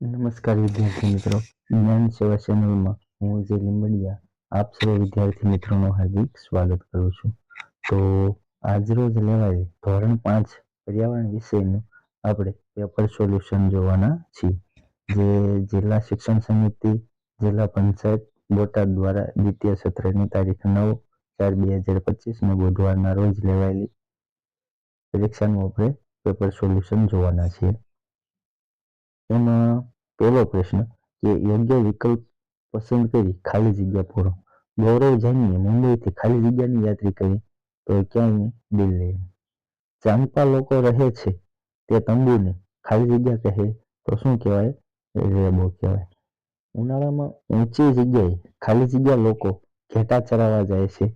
નમસ્કાર વિદ્યાર્થી મિત્રો. જ્ઞાન સેવા ચેનલમાં હું જે લીંબડિયા, આપ સર્વ વિદ્યાર્થી મિત્રોનું હાર્દિક સ્વાગત કરું છું. તો આજરોજ લેવાયેલ ધોરણ પાંચ પર્યાવરણ વિષયનું આપણે પેપર સોલ્યુશન જોવાના છીએ. જે જિલ્લા શિક્ષણ સમિતિ, જિલ્લા પંચાયત બોટાદ દ્વારા દ્વિતીય સત્રની તારીખ નવ ચાર બે હજાર પચીસને બુધવારના રોજ લેવાયેલી પરીક્ષાનું આપણે પેપર સોલ્યુશન જોવાના છીએ. એમાં પહેલો પ્રશ્ન કે યોગ્ય વિકલ્પ પસંદ કરી ખાલી જગ્યા પૂરો. ગૌરવ જાનીએ મુંબઈથી ખાલી જગ્યાની યાત્રી કરી તો ક્યાંય દિલ્હી ચાંપા લોકો રહે છે તે તંબુને ખાલી જગ્યા કહે તો શું કહેવાય? રેબો કહેવાય. ઉનાળામાં ઊંચી જગ્યાએ ખાલી જગ્યા લોકો ઘેટા ચરાવવા જાય છે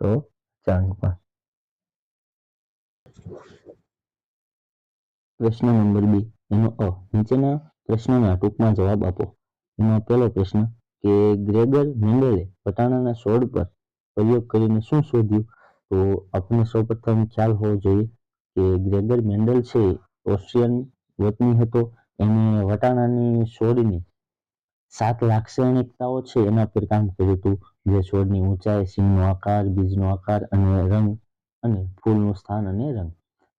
તો ચાંગપા પ્રશ્ન નંબર બે. એનો અ, નીચેના પ્રશ્નોના ટૂંકમાં જવાબ આપો. એમાં પહેલો પ્રશ્ન કે ગ્રેગર મેન્ડેલે વટાણાના છોડ પર પ્રયોગ કરીને શું શોધ્યું? તો આપણને સૌપ્રથમ ખ્યાલ હોવો જોઈએ કે ગ્રેગર મેન્ડલ છે, ઓસ્ટ્રિયન વતની હતો. એને વટાણાની છોડની સાત લાક્ષણિકતાઓ છે એના પર કામ કર્યું હતું. જે છોડની ઊંચાઈ સિંગનો આકાર, બીજનો આકાર અને રંગ અને ફૂલનું સ્થાન અને રંગ.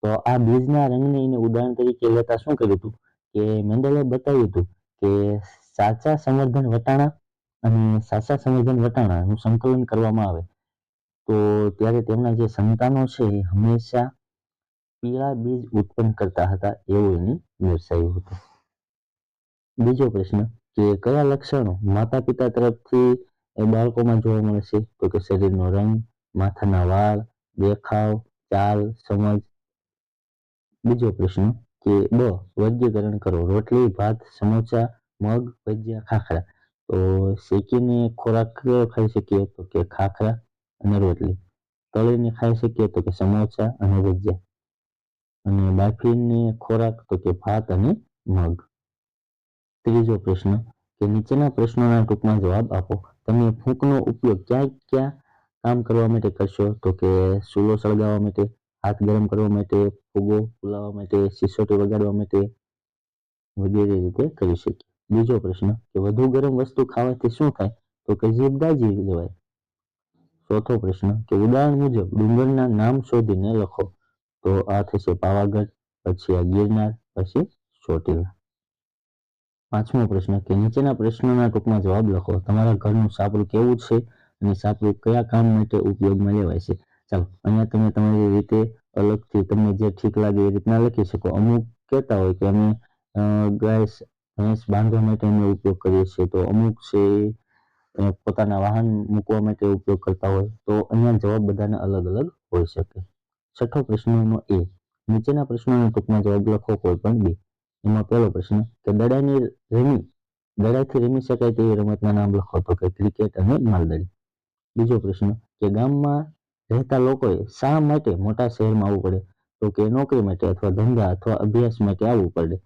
તો આ બીજના રંગને એને ઉદાહરણ તરીકે લેતા શું કર્યું હતું કે મેન્ડલે બતાવ્યું હતું કે સાચા સંવર્ધન વટાણા અને સાચા સંવર્ધન વટાણાનું સંકલન કરવામાં આવે. તો ત્યારે તેમના જે સંતાનો છે એ હંમેશા પીળા બીજ ઉત્પન્ન કરતા હતા એવું એને દર્શાવ્યું હતું. બીજો પ્રશ્ન કે કયા લક્ષણો માતા પિતા તરફથી બાળકોમાં જોવા મળે છે? તો કે શરીરનો રંગ, માથાના વાળ, દેખાવ, ચાલ, સમજ બીજો પ્રશ્ન કે બ વર્ગીકરણ કરો. રોટલી, ભાત, સમોસા, મગ, ભજીયા, ખાખરા. તો શેકીને ખોરાક ખાઈ શકીએ તો કે ખાખરા અને રોટલી. તળીને ખાઈ શકીએ તો કે સમોસા અને ભજીયા. અને બાફીને ખોરાક તો કે ભાત અને મગ. ત્રીજો પ્રશ્ન કે નીચેના પ્રશ્નોના ટૂંકમાં જવાબ આપો. તમે ફૂંકનો ઉપયોગ ક્યાં ક્યાં કામ કરવા માટે કરશો? તો કે સૂલો સળગાવવા માટે હાથ ગરમ કરવા માટે, ફૂગો ફૂલાવવા માટે સિસોટી વગાડવા માટે વગેરે રીતે કરી શકીએ. બીજો પ્રશ્ન કે વધુ ગરમ વસ્તુ ખાવાથી શું થાય? તો કે જીભ દાજી લેવાય. ચોથો પ્રશ્ન કે ઉદાહરણ મુજબ ડુંગરના નામ શોધીને લખો. તો આ થશે પાવાગઢ, પછી આ ગિરનાર, પછી ચોટીલા. પાંચમો પ્રશ્ન કે નીચેના પ્રશ્નોના ટૂંકમાં જવાબ લખો. તમારા ઘરનું સાપરું કેવું છે? અને સાપડું કયા કામ માટે ઉપયોગમાં લેવાય છે? ચાલો, અહીંયા તમે તમારી રીતે અલગથી તમને જે ઠીક લાગે એ રીતના લખી શકો. અમુક કહેતા હોય કે અમે ગાય ભેંસ બાંધવા માટે એનો ઉપયોગ કરીએ છીએ. તો અમુક છે પોતાના વાહન મૂકવા માટે ઉપયોગ કરતા હોય. તો અહીંયા જવાબ બધાને અલગ અલગ હોઈ શકે. છઠ્ઠો પ્રશ્નનો એ, નીચેના પ્રશ્નોના ટૂંકમાં જવાબ લખો કોઈ પણ બે. એમાં પહેલો પ્રશ્ન કે દડાની રમી, દડાથી રમી શકાય તેવી રમતના નામ લખો તો કે ક્રિકેટ અને માલદડી બીજો પ્રશ્ન કે ગામમાં રહેતા લોકોએ શા માટે મોટા શહેરમાં આવવું પડે? તો કે નોકરી માટે અથવા ધંધા અથવા અભ્યાસ માટે આવવું પડે?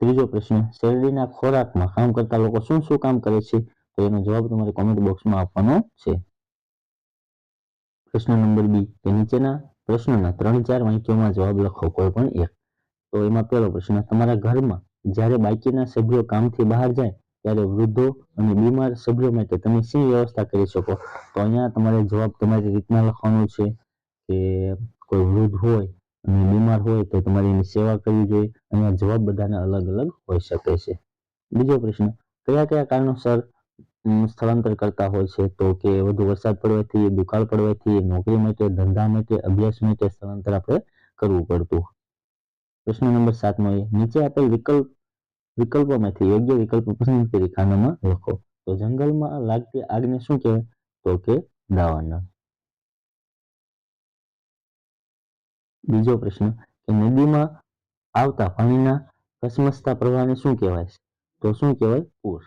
ત્રીજો પ્રશ્ન, શેરડીના ખોરાકમાં કામ કરતા લોકો શું શું કામ કરે છે? તો એનો જવાબ તમારે કોમેન્ટ બોક્સમાં આપવાનો છે. પ્રશ્ન નંબર બી, કે નીચેના પ્રશ્નના ત્રણ ચાર વાક્યોમાં જવાબ લખો કોઈ પણ એક. તો એમાં પહેલો પ્રશ્ન, તમારા ઘરમાં જ્યારે બાકીના સભ્યો કામથી બહાર જાય ત્યારે વૃદ્ધો અને બીમાર સભ્યો માટે તમે શી વ્યવસ્થા કરી શકો? તો અહીંયા તમારે જવાબ તમારી રીતના લખવાનો છે કે કોઈ વૃદ્ધ હોય અને બીમાર હોય તો તમારે એની સેવા કરવી જોઈએ અહીંયા જવાબ બધાને અલગ અલગ હોઈ શકે છે. બીજો પ્રશ્ન, કયા કયા કારણોસર સ્થળાંતર કરતા હોય છે? તો કે વધુ વરસાદ પડવાથી, દુકાળ પડવાથી, નોકરી માટે, ધંધા માટે, અભ્યાસ માટે સ્થળાંતર આપણે કરવું પડતું. પ્રશ્ન નંબર સાતનો એ, નીચે આપેલ વિકલ્પ વિકલ્પોમાંથી યોગ્ય વિકલ્પ પસંદ કરી ખાનામાં લખો. તો જંગલમાં લાગતી આગને શું કહેવાય? તો કે દાવાનળ બીજો પ્રશ્ન, કે નદીમાં આવતા પાણીના કસમસતા પ્રવાહને શું કહેવાય છે? તો શું કહેવાય? પૂર.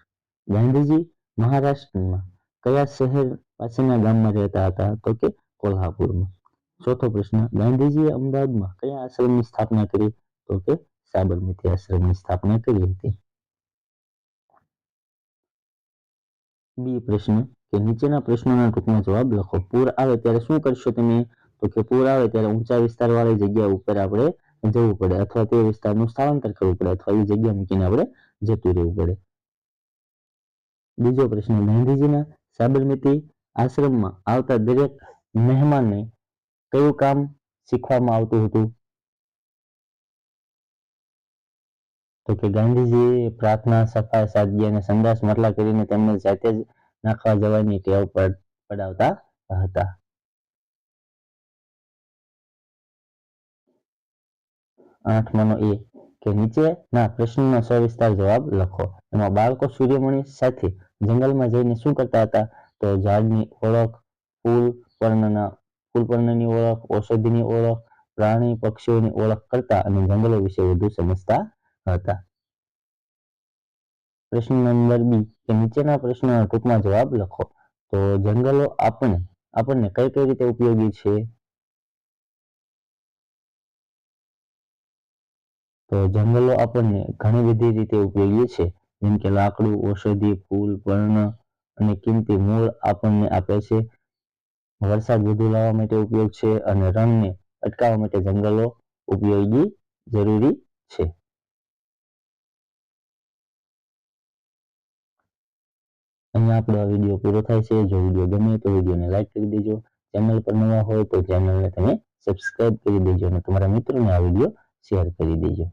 ગાંધીજી મહારાષ્ટ્રમાં કયા શહેર પાસેના ગામમાં રહેતા હતા? તો કે કોલ્હાપુરમાં. ચોથો પ્રશ્ન, ગાંધીજીએ અમદાવાદમાં કયા આશ્રમની સ્થાપના કરી? તો કે સાબરમતી આશ્રમની સ્થાપના કરી હતી બી પ્રશ્ન કે નીચેના પ્રશ્નોના ટૂંકમાં જવાબ લખો પૂર આવે ત્યારે શું કરશો તમે તો કે પૂર આવે ત્યારે ઊંચા વિસ્તારવાળી જગ્યા ઉપર આપણે જવું પડે અથવા તે વિસ્તારનું સ્થળાંતર કરવું પડે અથવા એ જગ્યા મૂકીને આપણે જતું રહેવું પડે બીજો પ્રશ્ન ગાંધીજીના સાબરમતી આશ્રમમાં આવતા દરેક મહેમાનને કયું કામ શીખવામાં આવતું હતું તો કે ગાંધીજી પ્રાર્થના, સફાઈ, સાદગી અને સંદાસ મતલા કરીને તેમને જાતે જ નાખવા જવાની ટેવ પડાવતા હતા. આઠમાનો એ કે નીચેના પ્રશ્નનો સવિસ્તાર જવાબ લખો. એમાં બાળકો સૂર્યમણિ સાથે જંગલમાં જઈને શું કરતા હતા? તો ઝાડની ઓળખ, ફૂલ પર્ણના, ફૂલ પર્ણની ઓળખ, ઔષધિની ઓળખ, પ્રાણી પક્ષીઓની ઓળખ કરતા અને જંગલો વિશે વધુ સમજતા હતા. પ્રશ્ન નંબર બી, કે નીચેના પ્રશ્નોના ટૂંકમાં જવાબ લખો. તો જંગલો આપણે, આપણને કઈ કઈ રીતે ઉપયોગી છે? તો જંગલો આપણને ઘણી બધી રીતે ઉપયોગી છે. જેમ કે લાકડું, ઔષધિ, ફૂલ, પર્ણ અને કિંમતી મૂળ આપણને આપે છે. વરસાદ વધુ લાવવા માટે ઉપયોગ છે અને રણને અટકાવવા માટે જંગલો ઉપયોગી જરૂરી છે. અહીંયા આપણો આ વીડિયો પૂરો થાય છે. જો વીડિયો ગમે તો વિડીયોને લાઈક કરી દેજો. ચેનલ પર નવા હોય તો ચેનલને તમે સબસ્ક્રાઇબ કરી દેજો અને તમારા મિત્રોને આ વીડિયો શેર કરી દેજો.